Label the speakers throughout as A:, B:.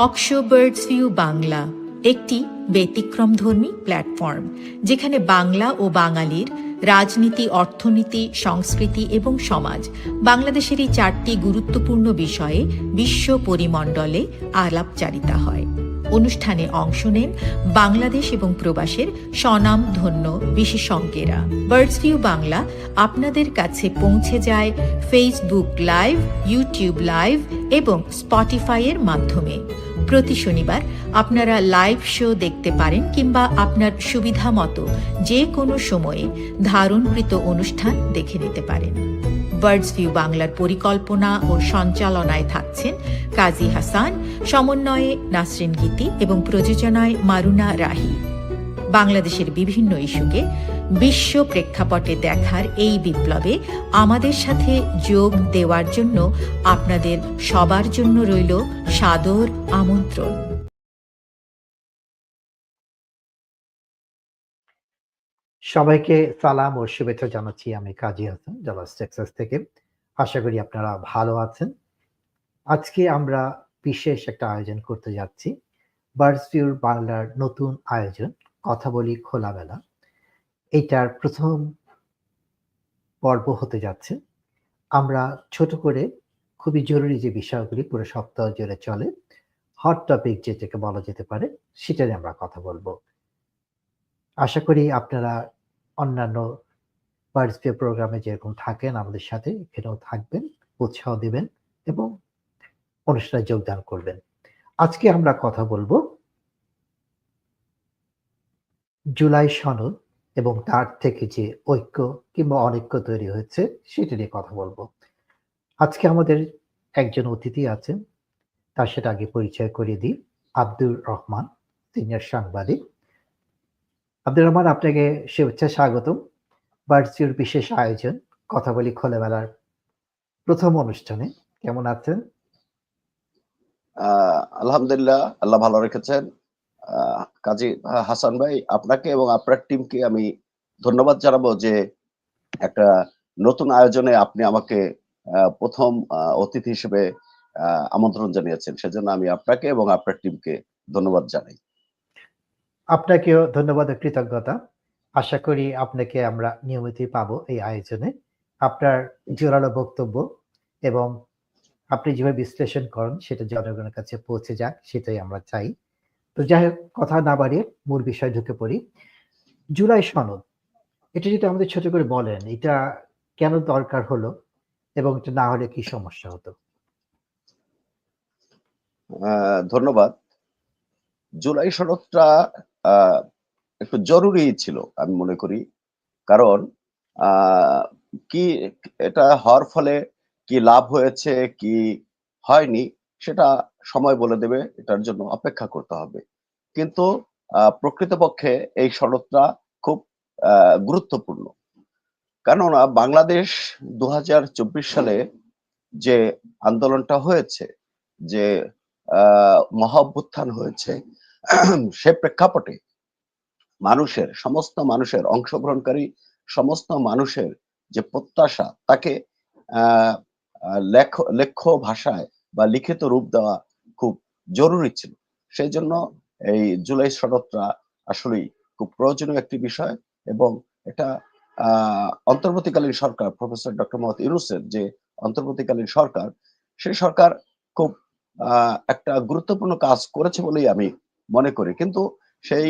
A: Talk show birds view Bangla, একটি ব্যতিক্রমধর্মী platform, যেখানে বাংলা ও বাঙালির রাজনীতি, অর্থনীতি, সংস্কৃতি এবং সমাজ বাংলাদেশের এই চারটি গুরুত্বপূর্ণ বিষয়ে বিশ্ব পরিমণ্ডলে আলাপচারিতা হয়। অনুষ্ঠানে অংশ নেন বাংলাদেশ এবং প্রবাসের স্বনাম ধন্য বিশেষজ্ঞেরা। বার্ডস ভিউ বাংলা আপনাদের কাছে পৌঁছে যায় ফেসবুক লাইভ ইউটিউব লাইভ এবং স্পটিফাইয়ের মাধ্যমে। প্রতি শনিবার আপনারা লাইভ শো দেখতে পারেন কিংবা আপনার সুবিধা মতো যে কোনো সময়ে ধারণকৃত অনুষ্ঠান দেখে নিতে পারেন। বার্ডস ভিউ বাংলার পরিকল্পনা ও সঞ্চালনায় থাকছেন কাজী হাসান, সমন্বয়ে নাসরিন গীতি এবং প্রযোজনায় মারুনা রাহি। বাংলাদেশের বিভিন্ন ইস্যুকে বিশ্ব প্রেক্ষাপটে দেখার এই বিপ্লবে আমাদের সাথে যোগ দেওয়ার জন্য আপনাদের সবার জন্য রইল সাদর আমন্ত্রণ।
B: সবাইকে সালাম ও শুভেচ্ছা জানাচ্ছি আমি কাজী হাসান জালাস টেক্সাস থেকে। আশা করি আপনারা ভালো আছেন। আজকে আমরা বিশেষ একটা আয়োজন করতে যাচ্ছি। বার্সিউর বাংলার নতুন আয়োজন, কথা বলি খোলাবেলা এইটার প্রথম পর্ব হতে যাচ্ছে। আমরা ছোট করে খুবই জরুরি যে বিষয়গুলি পুরো সপ্তাহ জুড়ে চলে হট টপিক যেটাকে বলা যেতে পারে, সেটা নিয়ে আমরা কথা বলব। আশা করি আপনারা অন্যান্য পার্টিসিপেট প্রোগ্রামে যেরকম থাকেন, আমাদের সাথে এখানেও থাকবেন, উৎসাহ দিবেন এবং অনুষ্ঠানে যোগদান করবেন। আজকে আমরা কথা বলব জুলাই সনদ এবং তার থেকে যে ঐক্য কিংবা অনৈক্য তৈরি হয়েছে, সেটা নিয়ে কথা বলব। আজকে আমাদের একজন অতিথি আছেন, তার সেটা আগে পরিচয় করিয়ে দিই। আব্দুর রহমান, সিনিয়র সাংবাদিক। আব্দুর রহমান, আপনাকে শুভেচ্ছা, স্বাগতম। বার্সিওর বিশেষ আয়োজন, কথা বলি খোলাবেলার প্রথম অনুষ্ঠানে। কেমন আছেন?
C: আলহামদুলিল্লাহ, আল্লাহ ভালো রেখেছেন। কাজী হাসান ভাই, আপনাকে এবং আপনার টিমকে আমি ধন্যবাদ জানাব যে একটা নতুন আয়োজনে আপনি আমাকে প্রথম অতিথি হিসেবে আমন্ত্রণ জানিয়েছেন। সেজন্য আমি আপনাকে এবং আপনার টিমকে ধন্যবাদ জানাই।
B: আপনাকেও ধন্যবাদ কৃতজ্ঞতা। আশা করি আপনাকে আমরা নিয়মিতই পাবো এই আয়োজনে। আপনার জোরালো বক্তব্য এবং আপনি যেভাবে বিশ্লেষণ করেন, সেটা জনগণের কাছে পৌঁছে যাক, সেটাই আমরা চাই। তো যাই হোক, কথা না বাড়িয়ে মূল বিষয় ঢুকে পড়ি। জুলাই সনদ, এটা যদি আমাদের ছোট করে বলেন, এটা কেন দরকার হলো এবং এটা না হলে কি সমস্যা হতো?
C: ধন্যবাদ। জুলাই সনদটা একটু জরুরি ছিল, আমি মনে করি। কারণ কি, এটা হওয়ার ফলে কি লাভ হয়েছে, কি হয়নি সেটা সময় বলে দেবে, এটার জন্য অপেক্ষা করতে হবে। কিন্তু প্রকৃতপক্ষে এই সনদটা খুব গুরুত্বপূর্ণ। কেননা বাংলাদেশ দুই হাজার চব্বিশ সালে যে আন্দোলনটা হয়েছে, যে, আহ মহা হয়েছে, সে প্রেক্ষাপটে মানুষের, সমস্ত মানুষের, অংশগ্রহণকারী সমস্ত মানুষের যে প্রত্যাশা, তাকে লেখ, লেখ্য ভাষায় বা লিখিত রূপ দেওয়া খুব জরুরি ছিল। সেই জন্য এই জুলাই সনদটা আসলেই খুব প্রয়োজনীয় একটি বিষয় এবং এটা অন্তর্বর্তীকালীন সরকার, প্রফেসর ডক্টর মোহাম্মদ ইউনুসের যে অন্তর্বর্তীকালীন সরকার, সেই সরকার খুব একটা গুরুত্বপূর্ণ কাজ করেছে বলেই আমি মনে করি। কিন্তু সেই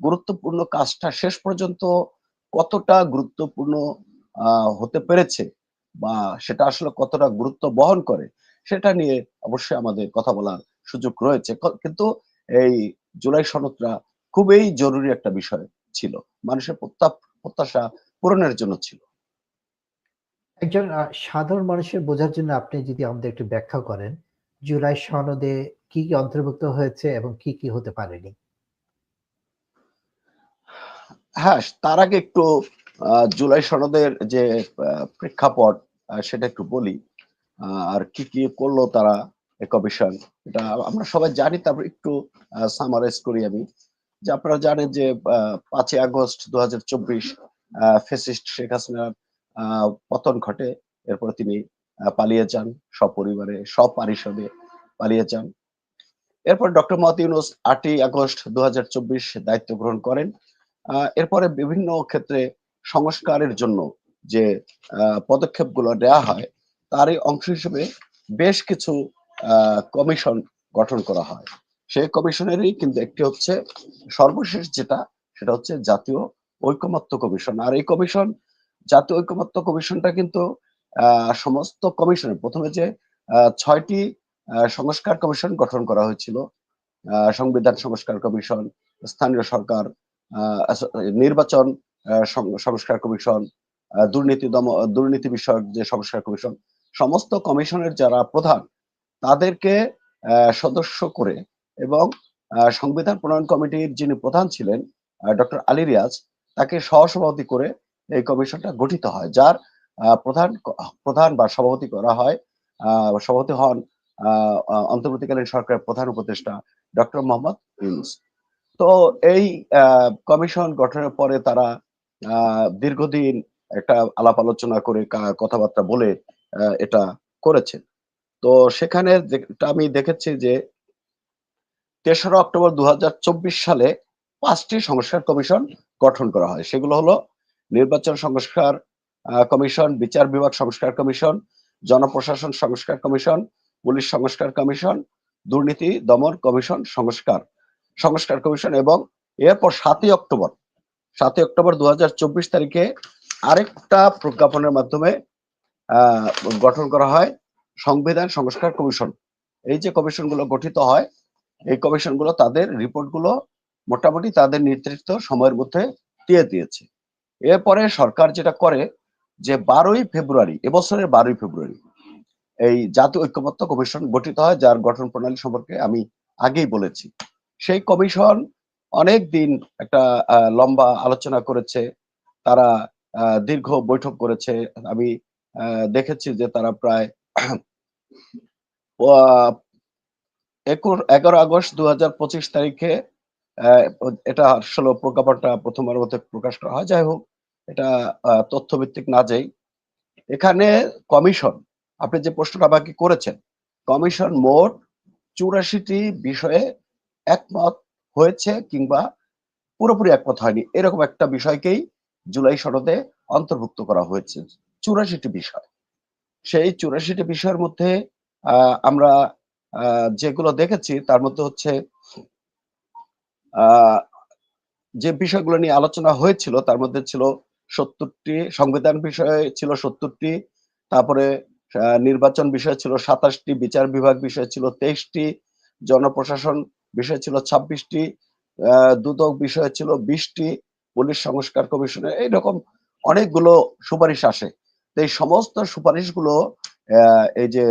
C: গুরুত্বপূর্ণ কাজটা শেষ পর্যন্ত কতটা গুরুত্বপূর্ণ হতে পেরেছে বা সেটা আসলে কতটা গুরুত্ব বহন করে সেটা নিয়ে অবশ্যই আমাদের কথা বলার সুযোগ রয়েছে। কিন্তু এই জুলাই সনদটা খুবই জরুরি একটা বিষয় ছিল। মানুষের প্রত্যা- প্রত্যাশা পূরণের জন্য ছিল।
B: একজন সাধারণ মানুষের বোঝার জন্য আপনি যদি আমাদের একটু ব্যাখ্যা করেন জুলাই সনদে কি কি অন্তর্ভুক্ত হয়েছে এবং কি কি হতে পারেনি?
C: হ্যাঁ তার আগে একটু আহ, জুলাই সনদের যে প্রেক্ষাপট সেটা একটু বলি। আর কি কি করল তারা কমিশন এটা আমরা সবাই জানি, তারপর একটু সামারাইজ করি আমি। যে আপনারা জানেন যে পাঁচই আগস্ট দু হাজার চব্বিশ ফেসিস্ট শেখ হাসিনার পতন ঘটে। এরপর তিনি পালিয়ে যান, সপরিবারে, সপরিষদে পালিয়ে যান। এরপর ডক্টর মোহাম্মদ ইউনুস আটই আগস্ট দু হাজার চব্বিশ দায়িত্ব গ্রহণ করেন। এরপরে বিভিন্ন ক্ষেত্রে সংস্কারের জন্য যে পদক্ষেপগুলো নেওয়া হয় তারই অংশ হিসেবে বেশ কিছু কমিশন গঠন করা হয়। সেই কমিশনেরই কিন্তু একটি হচ্ছে সর্বশেষ যেটা, সেটা হচ্ছে জাতীয় ঐকমত্য কমিশন আর এই কমিশন জাতীয় ঐকমত্য কমিশনটা কিন্তু সমস্ত কমিশনের প্রথমে যে ছয়টি সংস্কার কমিশন গঠন করা হয়েছিল সংবিধান সংস্কার কমিশন স্থানীয় সরকার নির্বাচন সংস্কার কমিশন দুর্নীতি দম দুর্নীতি বিষয়ক যে সংস্কার কমিশন সমস্ত কমিশনের যারা প্রধান, তাদেরকে সদস্য করে এবং সংবিধান প্রণয়ন কমিটির যিনি প্রধান ছিলেন ডক্টর আলী রিয়াজ, তাকে সহসভাপতি করে এই কমিশনটা গঠিত হয়, যার প্রধান প্রধান বা সভাপতি করা হয় সভাপতি হন অন্তর্বর্তীকালীন সরকারের প্রধান উপদেষ্টা ডক্টর মোহাম্মদ ইউনুস। তো এই কমিশন গঠনের পরে তারা দীর্ঘদিন একটা আলাপ আলোচনা করে কথাবার্তা বলে এটা করেছে তো সেখানে যেটা আমি দেখেছি যে তেসরা অক্টোবর দুহাজার চব্বিশ সালে পাঁচটি সংস্কার কমিশন গঠন করা হয়। সেগুলো হলো নির্বাচন সংস্কার কমিশন, বিচার বিভাগ সংস্কার কমিশন, জনপ্রশাসন সংস্কার কমিশন, পুলিশ সংস্কার কমিশন, দুর্নীতি দমন কমিশন সংস্কার সংস্কার কমিশন এবং এরপর সাতই অক্টোবর সাতই অক্টোবর দু হাজার চব্বিশ তারিখে আরেকটা প্রজ্ঞাপনের মাধ্যমে গঠন করা হয় সংবিধান সংস্কার কমিশন। এই যে কমিশনগুলো গঠিত হয়, এই কমিশনগুলো তাদের রিপোর্টগুলো মোটামুটি তাদের নির্ধারিত সময়ের মধ্যে দিয়ে দিয়েছে। এরপরে সরকার যেটা করে যে বারোই ফেব্রুয়ারি এবছরের বারোই ফেব্রুয়ারি এই জাতীয় ঐক্যমত্য কমিশন গঠিত হয়, যার গঠন প্রণালী সম্পর্কে আমি আগেই বলেছি। সেই কমিশন অনেক দিন একটা লম্বা আলোচনা করেছে, তারা দীর্ঘ বৈঠক করেছে। আমি দেখেছি যে তারা প্রায় এগারো আগস্ট দু হাজার পঁচিশ তারিখে এটা আসলে প্রজ্ঞাপনটা প্রথমবার মধ্যে প্রকাশ করা হয়। যাই হোক, এটা তথ্যভিত্তিক না যাই। এখানে কমিশন, আপনি যে প্রশ্নটা আমাকে করেছেন, কমিশন মোট চুরাশিটি বিষয়ে একমত হয়েছে কিংবা পুরোপুরি একমত হয়নি। এরকম একটা বিষয়কেই জুলাই সনদে অন্তর্ভুক্ত করা হয়েছে। চুরাশিটি বিষয়। সেই চুরাশিটি বিষয়ের মধ্যে আমরা যেগুলো দেখেছি, তার মধ্যে হচ্ছে যে বিষয়গুলো নিয়ে আলোচনা হয়েছিল, তার মধ্যে ছিল সত্তরটি, সংবিধান বিষয়ে ছিল সত্তরটি, তারপরে নির্বাচন বিষয় ছিল সাতাশটি, বিচার বিভাগ বিষয় ছিল তেইশটি, জনপ্রশাসন বিষয় ছিল ছাব্বিশটি দুদক বিষয় ছিল বিশটি, পুলিশ সংস্কার কমিশনের, এইরকম অনেকগুলো সুপারিশ আসে। এই সমস্ত সুপারিশগুলো এই যে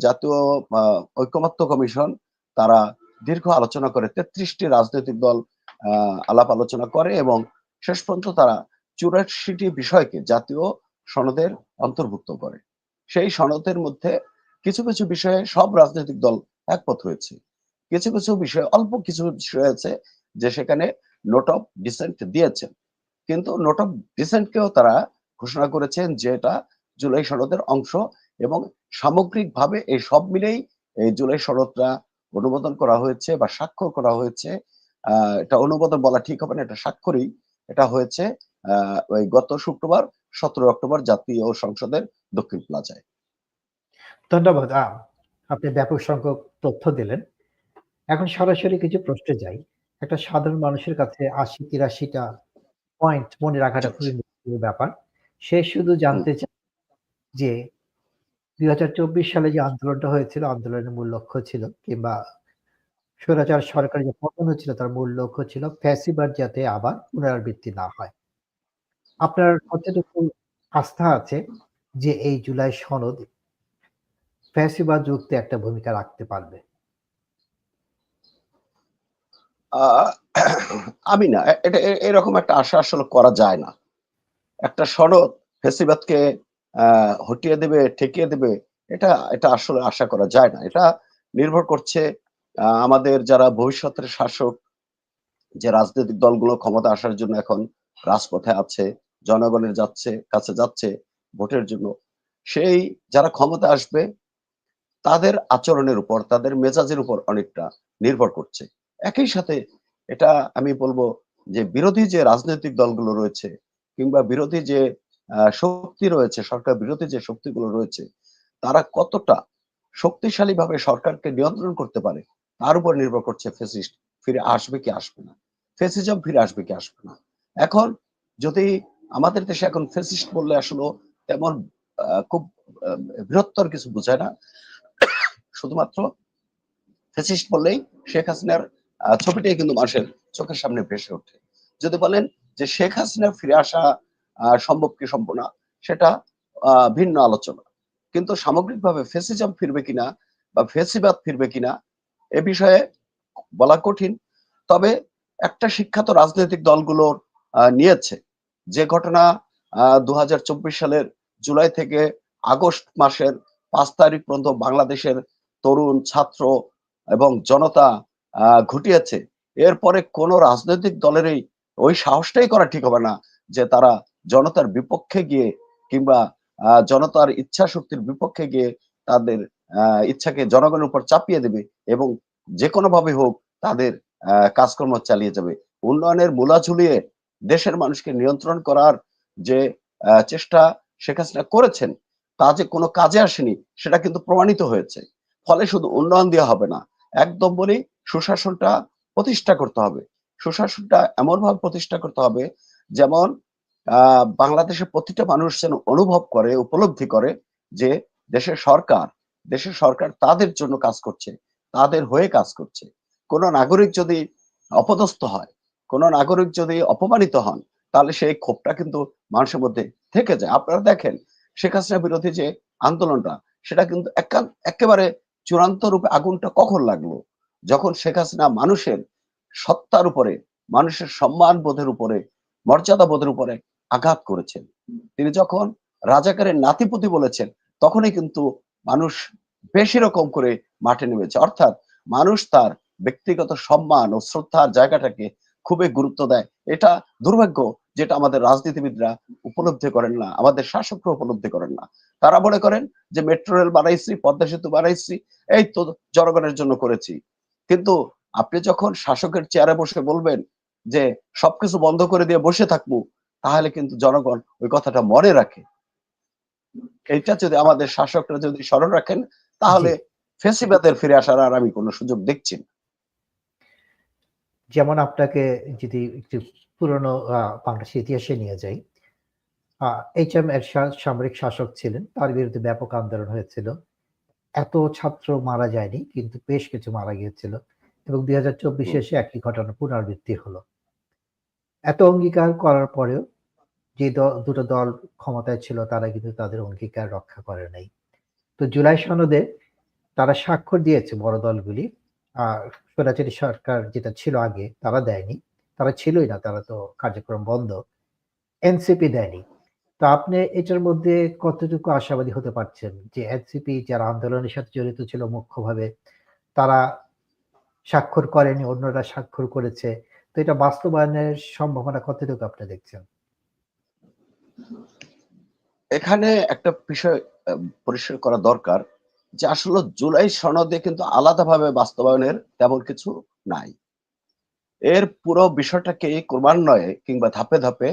C: জাতীয় আহ, ঐকমত্য কমিশন তারা দীর্ঘ আলোচনা করে তেত্রিশটি রাজনৈতিক দল আলাপ আলোচনা করে এবং শেষ পর্যন্ত তারা চুরাশিটি বিষয়কে জাতীয় সনদের অন্তর্ভুক্ত করে। সেই সনদের মধ্যে কিছু কিছু বিষয়ে সব রাজনৈতিক দল একমত হয়েছে। কিছু কিছু বিষয়ে অল্প কিছু বিষয় আছে যে সেখানে নোট অফ ডিসেন্ট দিয়েছেন। কিন্তু নোট অফ ডিসেন্টকেও তারা ঘোষণা করেছেন যে এটা জুলাই সনদের অংশ এবং সামগ্রিকভাবে এই সব মিলেই এই জুলাই সনদটা অনুমোদন করা হয়েছে বা স্বাক্ষর করা হয়েছে। আহ, এটা অনুমোদন বলা ঠিক হবে না এটা স্বাক্ষরই এটা হয়েছে আহ, ওই গত শুক্রবার সতেরো অক্টোবর জাতীয় সংসদের দক্ষিণ প্লাজায়।
B: ধন্যবাদ। আপনি ব্যাপক সংখ্যক তথ্য দিলেন। এখন সরাসরি কিছু প্রশ্নে যাই। একটা সাধারণ মানুষের কাছে আশি তিরাশিটা পয়েন্ট মনে রাখাটা খুবই ব্যাপার। সে শুধু জানতে চায় যে দু হাজার চব্বিশ সালে যে আন্দোলনটা হয়েছিল, আন্দোলনের মূল লক্ষ্য ছিল, কিংবা স্বৈরাচার সরকার যে পতন হচ্ছিল তার মূল লক্ষ্য ছিল ফ্যাসিবাদ যাতে আবার পুনরাবৃত্তি না হয়। আপনার কতটুকু আস্থা আছে যে এই জুলাই সনদ ফ্যাসিবাদ যুক্ত একটা ভূমিকা রাখতে পারবে?
C: আমি না এটা এরকম একটা আশা আসলে করা যায় না। একটা সনদ ফেসিবাদকে আহ, হটিয়ে দেবে ঠেকিয়ে দেবে এটা এটা আসলে আশা করা যায় না। এটা নির্ভর করছে আমাদের যারা ভবিষ্যতের শাসক যে রাজনৈতিক দলগুলো ক্ষমতা আসার জন্য এখন রাজপথে আছে জনগণের যাচ্ছে কাছে যাচ্ছে ভোটের জন্য সেই যারা ক্ষমতা আসবে তাদের আচরণের উপর তাদের মেজাজের উপর অনেকটা নির্ভর করছে। একই সাথে এটা আমি বলব যে বিরোধী যে রাজনৈতিক দলগুলো রয়েছে কিংবা বিরোধী যে শক্তি রয়েছে, সরকার বিরোধী যে শক্তিগুলো রয়েছে, তারা কতটা শক্তিশালী ভাবে সরকারকে নিয়ন্ত্রণ করতে পারে, তার উপর নির্ভর করছে ফেসিস্ট। ফিরে আসবে কি আসবে না? ফেসিজম ফিরে আসবে কি আসবে না? এখন যদি আমাদের দেশে এখন ফেসিস্ট বললে আসলে তেমন খুব বৃহত্তর কিছু বোঝায় না। শুধুমাত্র ফেসিস্ট বললেই শেখ হাসিনার ছবিটাই কিন্তু মানুষের চোখের সামনে ভেসে ওঠে। যদি বলেন যে শেখ হাসিনা ফিরে আসা সম্ভব কি সম্ভব না, সেটা ভিন্ন আলোচনা। কিন্তু সামগ্রিকভাবে ফেসিজম ফিরবে কিনা বা ফেসিবাদ ফিরবে কিনা, এ বিষয়ে বলা কঠিন। তবে একটা শিক্ষাত রাজনৈতিক দলগুলোর নিয়েছে। যে ঘটনা দু হাজার চব্বিশ সালের জুলাই থেকে আগস্ট মাসের পাঁচ তারিখ পর্যন্ত বাংলাদেশের তরুণ ছাত্র এবং জনতা ঘটিয়েছে। এরপরে কোন রাজনৈতিক দলেরই ওই সাহসটাই করা ঠিক হবে না যে তারা জনতার বিপক্ষে গিয়ে কিংবা জনতার ইচ্ছা শক্তির বিপক্ষে গিয়ে তাদের ইচ্ছাকে জনগণের উপর চাপিয়ে দেবে এবং যে কোনো ভাবে হোক তাদের কাজকর্ম চালিয়ে যাবে। উন্নয়নের মূলা ঝুলিয়ে দেশের মানুষকে নিয়ন্ত্রণ করার যে চেষ্টা শেখ হাসিনা করেছেন, তা যে কোনো কাজে আসেনি, সেটা কিন্তু প্রমাণিত হয়েছে। ফলে শুধু উন্নয়ন দেওয়া হবে না, একদম বলি সুশাসনটা প্রতিষ্ঠা করতে হবে। সুশাসনটা এমন ভাবে প্রতিষ্ঠা করতে হবে, যেমন বাংলাদেশের প্রতিটা মানুষ যেন অনুভব করে, উপলব্ধি করে যে দেশের সরকার দেশের সরকার তাদের জন্য কাজ করছে, তাদের হয়ে কাজ করছে। কোন নাগরিক যদি অপদস্থ হয়, কোন নাগরিক যদি অপমানিত হন, তাহলে সেই ক্ষোভটা কিন্তু মানুষের মধ্যে থেকে যায়। আপনারা দেখেন, শেখ হাসিনা বিরোধী যে আন্দোলনটা, সেটা কিন্তু একা- একেবারে চূড়ান্ত রূপে আগুনটা কখন লাগল? যখন শেখ হাসিনা মানুষের সত্তার উপরে, মানুষের সম্মান বোধের উপরে, মর্যাদা বোধের উপরে আঘাত করেছেন। তিনি যখন রাজাকারের নাতিপুতি বলেছেন, তখনই কিন্তু মানুষ বেশি রকম করে মাঠে নেমেছে। অর্থাৎ মানুষ তার ব্যক্তিগত সম্মান ও শ্রদ্ধার জায়গাটাকে খুবই গুরুত্ব দেয়। এটা দুর্ভাগ্য যেটা আমাদের রাজনীতিবিদরা উপলব্ধি করেন না, আমাদের শাসকরা উপলব্ধি করেন না। তারা মনে করেন যে, মেট্রো রেল বানাইছি, পদ্মা সেতু বানাইছি, এই তো জনগণের জন্য করেছি। কিন্তু আপনি যখন শাসকের চেয়ারে বসে বলবেন যে সবকিছু বন্ধ করে দিয়ে বসে থাকব তাহলে কিন্তু জনগণ ওই কথাটা মনে রাখে। এইটা যদি আমাদের শাসকরা যদি স্মরণ রাখেন তাহলে ফেসিবাদের ফিরে আসার আর আমি কোনো সুযোগ দেখছি না।
B: যেমন আপনাকে যদি একটু পুরনো আহ, বাংলাদেশের ইতিহাসে নিয়ে যাই এইচ এম এরশাদ সামরিক শাসক ছিলেন তার বিরুদ্ধে ব্যাপক আন্দোলন হয়েছিল। এত ছাত্র মারা যায়নি কিন্তু বেশ কিছু মারা গিয়েছিল। এবং দুই হাজার চব্বিশে এসে একই ঘটনা পুনরাবৃত্তি হলো। এত অঙ্গীকার করার পরেও যে দুটো দল ক্ষমতায় ছিল তারা কিন্তু তাদের অঙ্গীকার রক্ষা করে নাই। তো জুলাই সনদে তারা স্বাক্ষর দিয়েছে বড় দলগুলি আর স্বৈরাচারী সরকার যেটা ছিল আগে তারা দেয়নি। তারা ছিলই না তারা তো কার্যক্রম বন্ধ। এনসিপি দেয়নি। তো আপনি এটার মধ্যে কতটুকু আশাবাদী হতে পারছেন যে এনসিপি যারা আন্দোলনের সাথে জড়িত ছিল মুখ্যভাবে তারা স্বাক্ষর করেনি, অন্যরা স্বাক্ষর করেছে। তো এটা বাস্তবায়নের সম্ভাবনা কতটুকু আপনি দেখছেন?
C: এখানে একটা বিষয় পরিষ্কার করা দরকার যে আসলে জুলাই সনদে কিন্তু আলাদাভাবে বাস্তবায়নের তেমন কিছু নাই। এর পুরো বিষয়টাকে ক্রমান্বয়ে কিংবা ধাপে ধাপে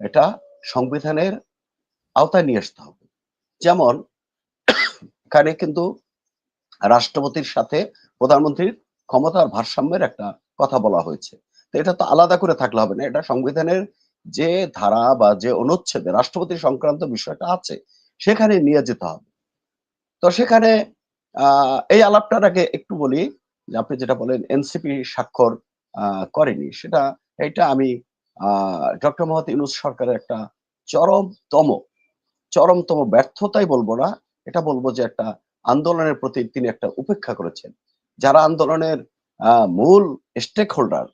C: এটা সংবিধানের আওতায় নিয়ে আসতে হবে। যেমন, এখানে কিন্তু রাষ্ট্রপতির সাথে প্রধানমন্ত্রীর ক্ষমতার ভারসাম্যের একটা কথা বলা হয়েছে। তো এটা তো আলাদা করে থাকলে হবে না। এটা সংবিধানের যে ধারা বা যে অনুচ্ছেদে রাষ্ট্রপতি সংক্রান্ত বিষয়টা আছে, সেখানে নিয়ে যেতে হবে। তো সেখানে এই আলাপটার আগে একটু বলি, যে আপনি যেটা বলেন, এনসিপি স্বাক্ষর করেনি। সেটা এটা আমি ডক্টর মোহাম্মদ ইউনুস সরকারের একটা চরমতম চরমতম ব্যর্থতাই বলব না। এটা বলব যে একটা আন্দোলনের প্রতি তিনি একটা উপেক্ষা করেছেন। যারা আন্দোলনের মূল স্টেক হোল্ডার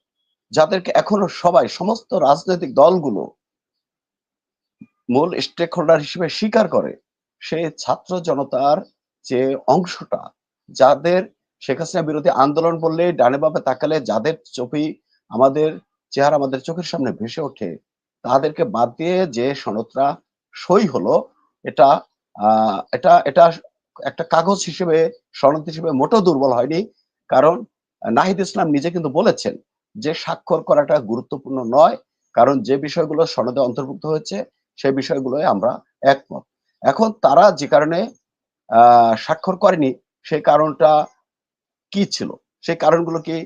C: যাদেরকে এখনও সবাই, সমস্ত রাজনৈতিক দলগুলো মূল স্টেক হোল্ডার হিসেবে স্বীকার করে, সে ছাত্র জনতার যে অংশটা, যাদের শেখ হাসিনা বিরোধী আন্দোলন বললে ডানে বামে তাকালে যাদের ছবি আমাদের চেহারা আমাদের চোখের সামনে ভেসে ওঠে, তাদেরকে বাদ দিয়ে যে সনদটা সই হলো, এটা এটা এটা একটা কাগজ হিসেবে সনদ হিসেবে মোটেও দুর্বল হয়নি। কারণ নাহিদ ইসলাম নিজে কিন্তু বলেছেন যে স্বাক্ষর করাটা গুরুত্বপূর্ণ নয়, কারণ যে বিষয়গুলো সনদে অন্তর্ভুক্ত হয়েছে, সেই বিষয়গুলোয় আমরা একমত। এখন তারা যে কারণে স্বাক্ষর করেনি, সেই কারণটা কি ছিল? সেই কারণগুলো কি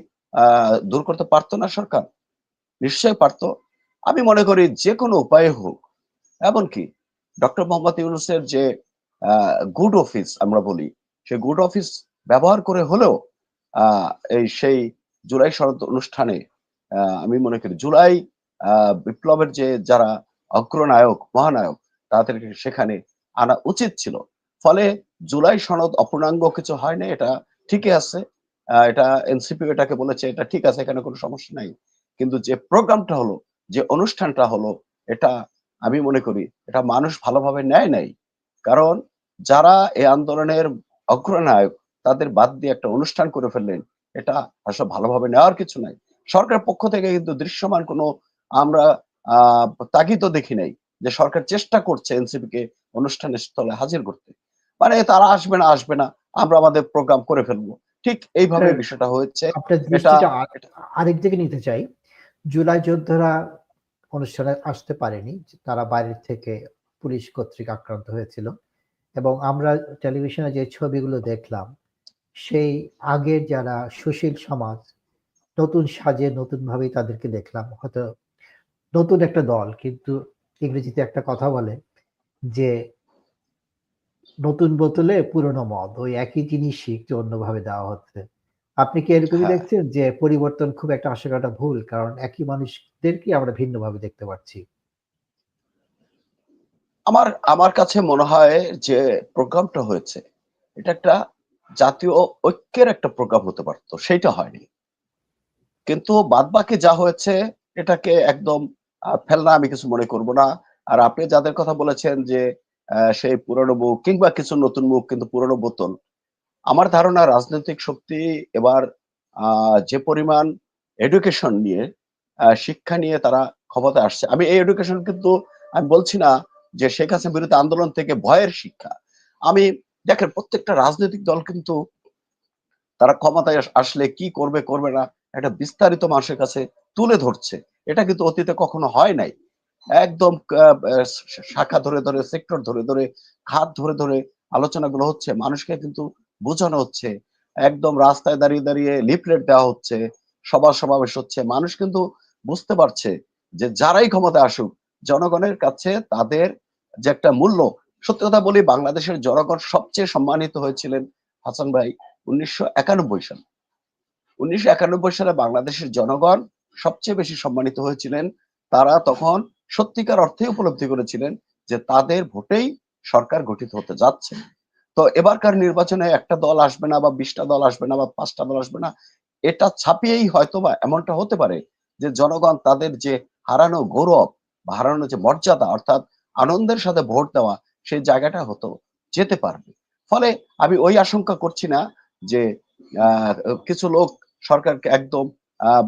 C: দূর করতে পারতো না সরকার? নিশ্চয়ই পারতো। আমি মনে করি যে কোনো উপায়ে হোক, এমনকি ডক্টর মোহাম্মদ ইউনুসের যে গুড অফিস আমরা বলি। সেই গুড অফিস ব্যবহার করে হলেও এই সেই জুলাই শরৎ অনুষ্ঠানে আমি মনে করি জুলাই বিপ্লবের যে যারা অগ্রনায়ক, মহানায়ক, তাদেরকে সেখানে আনা উচিত ছিল। ফলে জুলাই সনদ অপূর্ণাঙ্গ কিছু হয় না এটা ঠিকই আছে। এটা এনসিপি এটাকে বলেছে, এটা ঠিক আছে, এখানে কোনো সমস্যা নাই। কিন্তু যে প্রোগ্রামটা হলো, যে অনুষ্ঠানটা হলো, এটা আমি মনে করি, এটা মানুষ ভালোভাবে নেয় নাই। কারণ যারা এই আন্দোলনের অগ্রনায়ক তাদের বাদ দিয়ে একটা অনুষ্ঠান করে ফেললেন এটা আসলে ভালোভাবে নেওয়ার কিছু নাই। সরকার পক্ষ থেকে কিন্তু দৃশ্যমান কোনো আমরা আহ তাগিদও দেখি নাই যে সরকার চেষ্টা করছে এনসিপি কে অনুষ্ঠানের স্থলে হাজির করতে। মানে তারা আসবে না আসবে না আমরা আমাদের প্রোগ্রাম করে ফেলব। ঠিক এইভাবে বিষয়টা হয়েছে।
B: আরেক দিকে নিতে চাই। জুলাই যোদ্ধারা অনুষ্ঠানে আসতে পারেনি তারা বাইরের থেকে পুলিশ কর্তৃক আক্রান্ত হয়েছিল। এবং আমরা টেলিভিশনে যে ছবিগুলো দেখলাম সেই আগের যারা সুশীল সমাজ নতুন সাজে নতুন ভাবেই তাদেরকে দেখলাম। হয়তো নতুন একটা দল কিন্তু ইংরেজিতে একটা কথা বলে যে নতুন বোতলে পুরনো মদ ওই একই জিনিসই একটু অন্যভাবে দেওয়া হচ্ছে। আপনি কি এরকমই
C: হ্যাঁ।
B: দেখছেন যে পরিবর্তন খুব একটা আশা করাটা ভুল? কারণ একই মানুষদেরকে আমরা ভিন্নভাবে দেখতে পাচ্ছি
C: আমার আমার কাছে মনে হয় যে প্রোগ্রামটা হয়েছে, এটা একটা জাতীয় ঐক্যের একটা প্রোগ্রাম হতে পারতো সেইটা হয়নি। কিন্তু বাদ বাকি যা হয়েছে, এটাকে একদম ফেলনা, আমি কিছু মনে করব না। আর আপনি যাদের কথা বলেছেন যে সেই পুরনো মুখ কিংবা কিছু নতুন মুখ, কিন্তু পুরনো বোতল, আমার ধারণা রাজনৈতিক শক্তি এবার যে পরিমাণ এডুকেশন নিয়ে শিক্ষা নিয়ে তারা ক্ষমতায় আসছে, আমি এই এডুকেশন কিন্তু, আমি বলছি না যে শেখ হাসিনার বিরুদ্ধে আন্দোলন থেকে ভয়ের শিক্ষা। আমি, দেখেন, প্রত্যেকটা রাজনৈতিক দল কিন্তু তারা ক্ষমতায় আসলে কি করবে করবে না, একটা বিস্তারিত মানুষের কাছে তুলে ধরছে। এটা কিন্তু অতীতে কখনো হয় নাই। একদম শাখা ধরে ধরে, সেক্টর ধরে ধরে, খাত ধরে ধরে আলোচনাগুলো হচ্ছে। মানুষকে কিন্তু বোঝানো হচ্ছে। একদম রাস্তায় দাঁড়িয়ে দাঁড়িয়ে লিফলেট দেওয়া হচ্ছে। সভা, সমাবেশ হচ্ছে। মানুষ কিন্তু বুঝতে পারছে যে যারাই ক্ষমতায় আসুক, জনগণের কাছে তাদের যে একটা মূল্য। সত্যি কথা বলি, বাংলাদেশের জনগণ সবচেয়ে সম্মানিত হয়েছিলেন হাসান ভাই উনিশশো সাল। উনিশশো সালে বাংলাদেশের জনগণ সবচেয়ে বেশি সম্মানিত হয়েছিলেন। তারা তখন সত্যিকার অর্থে উপলব্ধি করেছিলেন যে তাদের ভোটেই সরকার গঠিত হতে যাচ্ছে। তো এবারকার নির্বাচনে একটা দল আসবে না বা বিশটা দল আসবে না বা পাঁচটা দল আসবে না, এটা ছাপিয়েই হয়তো বা এমনটা হতে পারে যে জনগণ তাদের যে হারানো গৌরব বা হারানো যে মর্যাদা অর্থাৎ আনন্দের সাথে ভোট দেওয়া সেই জায়গাটা হতো, যেতে পারবে। ফলে আমি ওই আশঙ্কা করছি না যে কিছু লোক সরকারকে একদম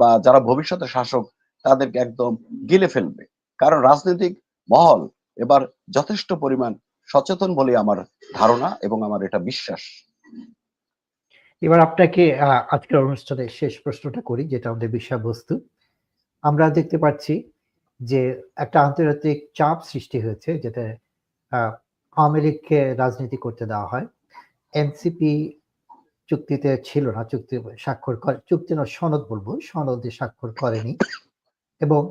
C: বা যারা ভবিষ্যতে শাসক, তাদেরকে একদম গিলে ফেলবে। কারণ রাজনৈতিক মহল এবার যথেষ্ট পরিমাণ সচেতন বলে আমার ধারণা এবং আমার এটা বিশ্বাস।
B: এবার আপনাকে আজকের অনুষ্ঠানের শেষ প্রশ্নটা করি, যেটা আমাদের বিষয়বস্তু। আমরা দেখতে পাচ্ছি যে একটা আন্তর্জাতিক চাপ সৃষ্টি হয়েছে যেটা আওয়ামী লীগকে রাজনীতি করতে দেওয়া হয়। এনসিপি চুক্তিতে ছিল না, চুক্তি স্বাক্ষর করে, চুক্তি না সনদ বলব, সনদে স্বাক্ষর করেনি। এবং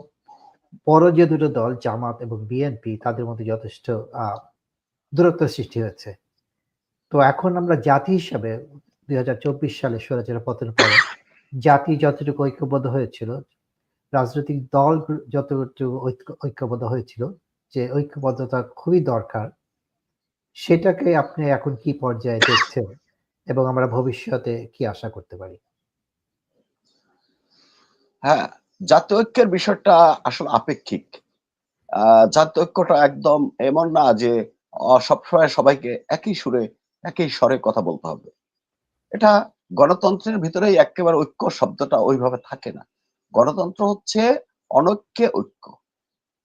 B: বড় যে দুটো দল, জামাত এবং বিএনপি, তাদের মধ্যে যথেষ্ট দূরত্ব সৃষ্টি হয়েছে। তো এখন আমরা জাতি হিসাবে দুই হাজার চব্বিশ সালে স্বরাজের পতন পরে, জাতি যতটুকু ঐক্যবদ্ধ হয়েছিল রাজনৈতিক দল ঐক্য- ঐক্যবদ্ধ হয়েছিল, যে ঐক্যবদ্ধতা খুবই দরকার, সেটাকে আপনি এখন কি পর্যায়ে দেখছেন এবং আমরা ভবিষ্যতে কি আশা করতে পারি?
C: হ্যাঁ জাতীয় ঐক্যের বিষয়টা আসলে আপেক্ষিক। জাতীয় ঐক্যটা একদম এমন না যে সবসময় সবাইকে একই সুরে, একই স্বরে কথা বলতে হবে। এটা গণতন্ত্রের ভিতরেই একেবারে ঐক্য শব্দটা ওইভাবে থাকে না। গণতন্ত্র হচ্ছে অনৈক্যে ঐক্য।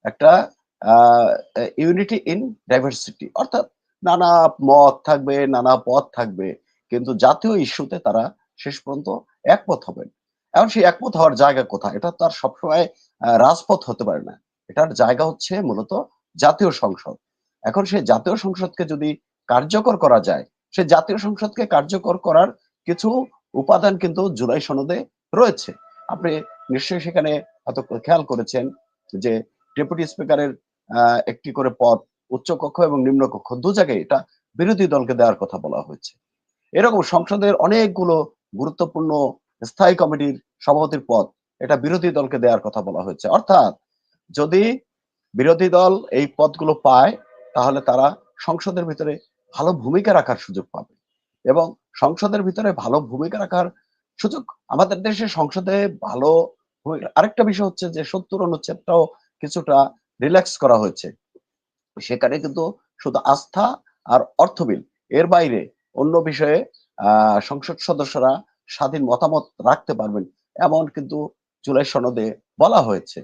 C: একটা ইউনিটি ইন ডাইভার্সিটি অর্থাৎ নানা মত থাকবে, নানা পথ থাকবে, কিন্তু জাতীয় ইস্যুতে তারা শেষ পর্যন্ত একমত হবেন। এখন সেই একমত হওয়ার জায়গা কোথায়? এটা তো আর সবসময় রাজপথ হতে পারে না। এটার জায়গা হচ্ছে মূলত জাতীয় সংসদ। এখন সেই জাতীয় সংসদকে যদি কার্যকর করা যায় সে জাতীয় সংসদকে কার্যকর করার কিছু উপাদান কিন্তু জুলাই সনদে রয়েছে। আপনি নিশ্চয়ই সেখানে হয়তো খেয়াল করেছেন যে ডেপুটি স্পিকারের একটি করে পদ উচ্চ কক্ষ এবং নিম্ন কক্ষ দু জায়গায় এটা বিরোধী দলকে দেওয়ার কথা বলা হয়েছে। এরকম সংসদের অনেকগুলো গুরুত্বপূর্ণ স্থায়ী কমিটির সভাপতির পদ এটা বিরোধী দলকে দেওয়ার কথা বলা হয়েছে। অর্থাৎ যদি বিরোধী দল এই পদগুলো পায়, তাহলে তারা সংসদের ভিতরে ভালো ভূমিকা রাখার সুযোগ পাবে এবং সংসদের ভিতরে ভালো ভূমিকা রাখার সুযোগ আমাদের দেশে সংসদে ভালো আরেকটা বিষয় হচ্ছে যে সত্তর অনুচ্ছেদটাও কিছুটা রিল্যাক্স করা হয়েছে। সেখানে কিন্তু শুধু আস্থা আর অর্থ বিল এর বাইরে অন্য বিষয়ে সংসদ সদস্যরা স্বাধীন মতামত রাখতে পারবেন এমন কিন্তু জুলাই সনদে বলা হয়েছে।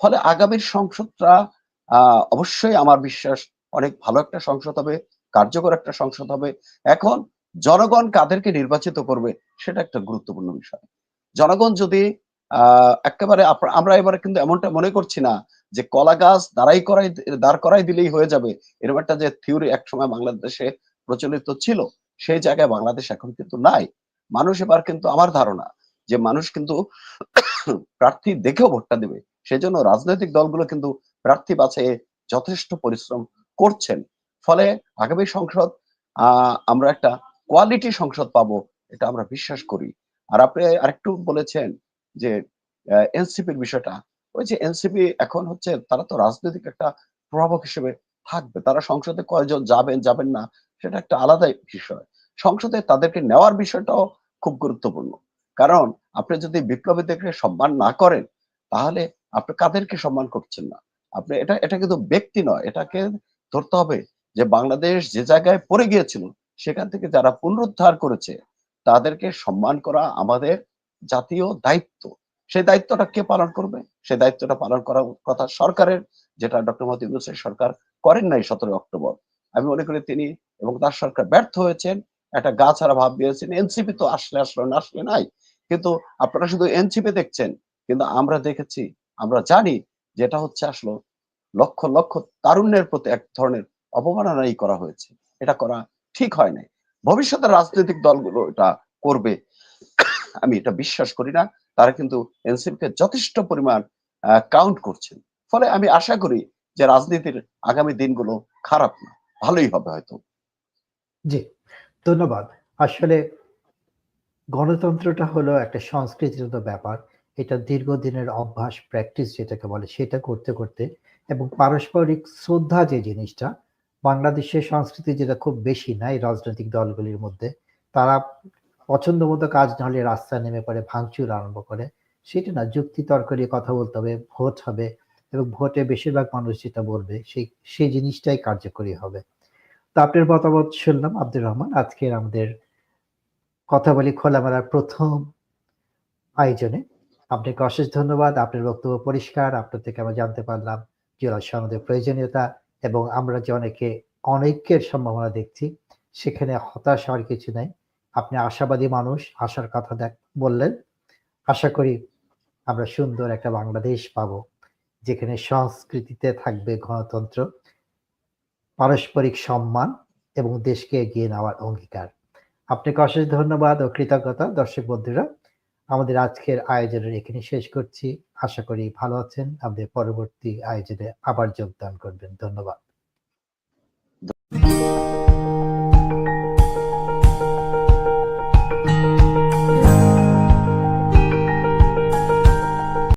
C: ফলে আগামীর সংসদটা অবশ্যই আমার বিশ্বাস অনেক ভালো একটা সংসদ হবে, কার্যকর একটা সংসদ হবে। এখন জনগণ কাদেরকে নির্বাচিত করবে সেটা একটা গুরুত্বপূর্ণ বিষয়। জনগণ যদি একেবারে আমরা এবারে কিন্তু এমনটা মনে করছি না যে কলা গাছ দাঁড়াই করাই, দাঁড় করাই দিলেই হয়ে যাবে। এরকম একটা যে থিওরি একসময় বাংলাদেশে প্রচলিত ছিল, সেই জায়গায় বাংলাদেশ এখন কিন্তু নাই। মানুষ এবার কিন্তু আমার ধারণা যে মানুষ কিন্তু প্রার্থী দেখেও ভোটটা দেবে। সেজন্য রাজনৈতিক দলগুলো কিন্তু প্রার্থী বাছাইয়ে যথেষ্ট পরিশ্রম করছেন। ফলে আগামী সংসদ আমরা একটা কোয়ালিটি সংসদ পাবো, এটা আমরা বিশ্বাস করি। আর আপনি আরেকটু বলেছেন যে এনসিপির বিষয়টা, ওই যে এনসিপি এখন হচ্ছে তারা তো রাজনৈতিক একটা প্রভাবক হিসেবে থাকবে। তারা সংসদে কয়জন যাবেন যাবেন না, সেটা একটা আলাদা বিষয়। সংসদে তাদেরকে নেওয়ার বিষয়টাও খুব গুরুত্বপূর্ণ। কারণ আপনি যদি বিপ্লবীদেরকে সম্মান না করেন, তাহলে আপনি কাদেরকে সম্মান করছেন না? আপনি, এটা এটা কিন্তু ব্যক্তি নয়, এটাকে ধরতে হবে যে বাংলাদেশ যে জায়গায় পড়ে গিয়েছিল, সেখান থেকে যারা পুনরুদ্ধার করেছে, তাদেরকে সম্মান করা আমাদের জাতীয় দায়িত্ব, সেই দায়িত্বটা কে পালন করবে? সেই দায়িত্বটা পালন করার কথা সরকারের, যেটা ডক্টর মোহাম্মদ ইউনুসের সরকার করেন নাই সতেরোই অক্টোবর। আমি মনে করি তিনি এবং তার সরকার ব্যর্থ হয়েছেন, একটা গা ছাড়া ভাব দিয়েছেন, এনসিপি তো আসলে আসলে না, আসলে নাই। কিন্তু আপনারা শুধু এনসিপি দেখছেন, কিন্তু আমরা দেখেছি, আমরা জানি যেটা হচ্ছে আসলে, লক্ষ লক্ষ তারুণ্যের প্রতি এক ধরনের অবমাননাই করা হয়েছে। এটা করা ঠিক হয় নাই। ভবিষ্যতে রাজনৈতিক দলগুলো এটা করবে। আমি এটা বিশ্বাস করি না, তারা কিন্তু এনসিপিকে যথেষ্ট পরিমাণ কাউন্ট করছেন। ফলে আমি আশা করি যে রাজনীতির আগামী দিনগুলো খারাপ না, ভালোই হবে হয়তো।
B: জি, ধন্যবাদ। আসলে গণতন্ত্রটা হলো একটা সংস্কৃতির মতো ব্যাপার। এটা দীর্ঘদিনের অভ্যাস প্র্যাকটিস যেটাকে বলে সেটা করতে করতে এবং পারস্পরিক শ্রদ্ধা যে জিনিসটা, বাংলাদেশের সংস্কৃতি যেটা খুব বেশি নাই রাজনৈতিক দলগুলির মধ্যে, তারা পছন্দ মতো কাজ না হলে রাস্তায় নেমে পড়ে, ভাঙচুর আরম্ভ করে। সেটা না, যুক্তি তর্ক নিয়ে কথা বলতে হবে, ভোট হবে এবং ভোটে বেশিরভাগ মানুষ যেটা বলবে সেই সেই জিনিসটাই কার্যকরী হবে। তো আপনার মতামত শুনলাম, আব্দুর রহমান। আজকের আমাদের কথা বলি খোলামেলার প্রথম আয়োজনে। আপনাকে অশেষ ধন্যবাদ, আপনার বক্তব্য পরিষ্কার, আপনার থেকে আমরা জানতে পারলাম জেলা সনদের প্রয়োজনীয়তা এবং আমরা যে অনেকে অনৈক্যের সম্ভাবনা দেখছি, সেখানে হতাশ হওয়ার কিছু নাই। আপনি আশাবাদী মানুষ, আশার কথা দেখ, বললেন। আশা করি আমরা সুন্দর একটা বাংলাদেশ পাবো, যেখানে সংস্কৃতিতে থাকবে গণতন্ত্র, পারস্পরিক সম্মান এবং দেশকে এগিয়ে নেওয়ার অঙ্গীকার। আপনাকে অশেষ ধন্যবাদ ও কৃতজ্ঞতা, দর্শক বন্ধুরা। আমাদের আজকের আয়োজনের এখানে শেষ করছি। আশা করি ভালো আছেন। আমাদের পরবর্তী আয়োজনে আবার যোগদান করবেন। ধন্যবাদ।